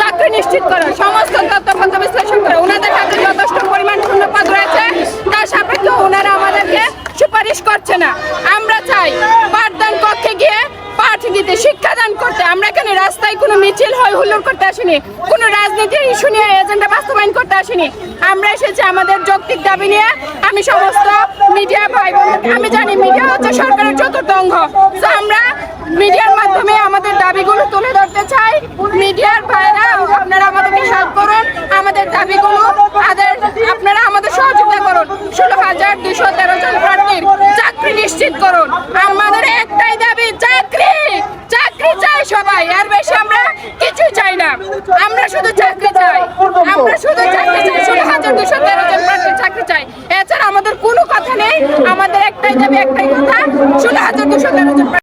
চাকরি নিশ্চিত করা সমস্ত তথ্য বিশ্লেষণ করে ওনাদের হাতে যথেষ্ট পরিমাণ শূন্যপদ রয়েছে। তার সাপেক্ষে ওনারা আমাদেরকে সুপারিশ করছে না। আমরা চাই পাঠদান কক্ষে গিয়ে পাঠ দিতে শিক্ষাদান করতে। আমরা এখানে রাস্তায় কোনো মিছিল হয় হুল্লোর করতে আসিনি, কোনো রাজনীতির ইস্যু নিয়ে এজেন্ডা বাস্তবায়ন করতে আসিনি। আমরা এসেছি আমাদের যৌক্তিক দাবি নিয়ে। আমি সমস্ত মিডিয়া ভাই আমি জানি মিডিয়া হচ্ছে সরকারের চতুর্থ অঙ্গ। তো আমরা মিডিয়ার মাধ্যমে আমাদের দাবিগুলো তুলে ধরতে চাই। আদের, আপনারা আমাদের সহযোগিতা করুন। ষোলো হাজার দুশো তেরো জন প্রার্থীর চাকরি নিশ্চিত করুন। আমাদের একটাই দাবি, চাকরি! চাকরি চাই সবাই, আর বেশি আমরা কিছু চাই না। আমরা শুধু চাকরি চাই। আমরা শুধু চাকরি চাই। ষোলো হাজার দুশো তেরো জন প্রার্থীর চাকরি চাই। এছাড়া আমাদের কোনো কথা নেই। আমাদের একটাই দাবি, একটাই কথা, ষোলো হাজার দুশো তেরো জন